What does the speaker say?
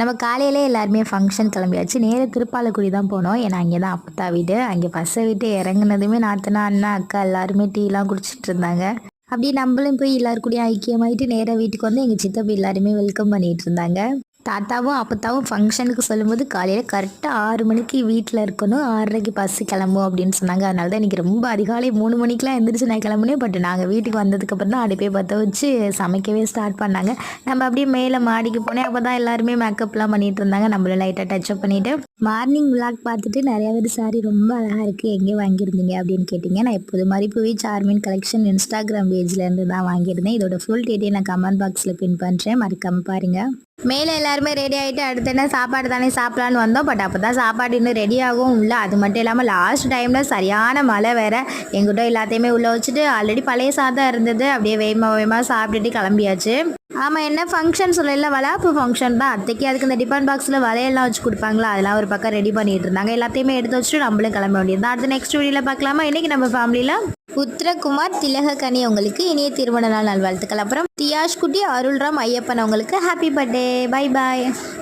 நம்ம காலையிலே எல்லாருமே ஃபங்க்ஷன் கிளம்பியாச்சு. நேராக திருப்பாலக்குடி தான் போனோம். ஏன்னா அங்கே தான் அப்பத்தா வீடு. அங்கே பஸ்ஸை விட்டு இறங்குனதுமே நாத்தனா அண்ணா அக்கா எல்லாருமே டீலாம் குடிச்சிட்டு இருந்தாங்க. அப்படியே நம்மளும் போய் எல்லாருக்கூடிய ஐக்கியமாயிட்டு நேராக வீட்டுக்கு வந்து எங்கள் சித்தப்பா எல்லாருமே வெல்கம் பண்ணிட்டு இருந்தாங்க. தாத்தாவும் அப்பத்தாவும் ஃபங்க்ஷனுக்கு சொல்லும்போது காலையில் கரெக்டாக ஆறு மணிக்கு வீட்டில் இருக்கணும் ஆறரைக்கு பஸ்ஸு கிளம்பும் அப்படின்னு சொன்னாங்க. அதனால தான் இன்றைக்கி ரொம்ப அதிகாலை மூணு மணிக்கெலாம் எழுந்திரிச்சு நான் கிளம்புனேன். பட் நாங்கள் வீட்டுக்கு வந்ததுக்கப்புறம் தான் அடுப்பே பற்ற வச்சு சமைக்கவே ஸ்டார்ட் பண்ணாங்க. நம்ம அப்படியே மேலே மாடிக்கு போனேன். அப்போ தான் எல்லாருமே மேக்கப்லாம் பண்ணிகிட்டு இருந்தாங்க. நம்மளும் லைட்டாக டச்சப் பண்ணிவிட்டு மார்னிங் விளாக் பார்த்துட்டு நிறைய பேர் சாரி ரொம்ப அழகாக இருக்குது எங்கே வாங்கியிருந்தீங்க அப்படின்னு கேட்டிங்க. நான் எப்போது மாதிரி போய் சார்மின் கலெக்ஷன் இன்ஸ்டாகிராம் பேஜ்லேருந்து தான் வாங்கியிருந்தேன். இதோட ஃபுல் டீட்டெயில் நான் கமெண்ட் பாக்ஸில் பின் பண்ணுறேன் மறக்காம பாருங்கள் மேலே எல்லாருமே ரெடி ஆகிட்டு அடுத்து என்ன சாப்பாடு தானே சாப்பிடலான்னு வந்தோம். பட் அப்போ தான் சாப்பாடு இன்னும் ரெடி ஆகவும் இல்லை. அது மட்டும் இல்லாமல் லாஸ்ட் டைமில் சரியான மழை வேற. எங்கிட்ட எல்லாத்தையுமே உள்ளே வச்சுட்டு ஆல்ரெடி பழைய சாதம் இருந்தது. அப்படியே வேகமாக வேகமாக சாப்பிட்டுட்டு கிளம்பியாச்சு. ஆமாம் என்ன ஃபங்க்ஷன் சொல்லல வளாப்பு ஃபங்க்ஷன் தான். அத்தைக்கு அதுக்கு இந்த டிபன் பாக்ஸில் வலையெல்லாம் வச்சு கொடுப்பாங்களா? அதெல்லாம் ஒரு பக்கம் ரெடி பண்ணிட்டு இருந்தாங்க. எல்லாத்தையுமே எடுத்து வச்சுட்டு நம்மளும் கிளம்ப வேண்டியது தான். அடுத்த நெக்ஸ்ட் வீடியோவில் பார்க்கலாமா? இன்னைக்கு நம்ம ஃபேமிலியில் உத்தரகுமார் திலகக்கனி உங்களுக்கு இனிய திருமண நாள் நல்வாழ்த்துக்கள். அப்புறம் தியாஷ் குட்டி அருள்ராம் ஐயப்பன் அவங்களுக்கு ஹாப்பி பர்த்டே பை பாய்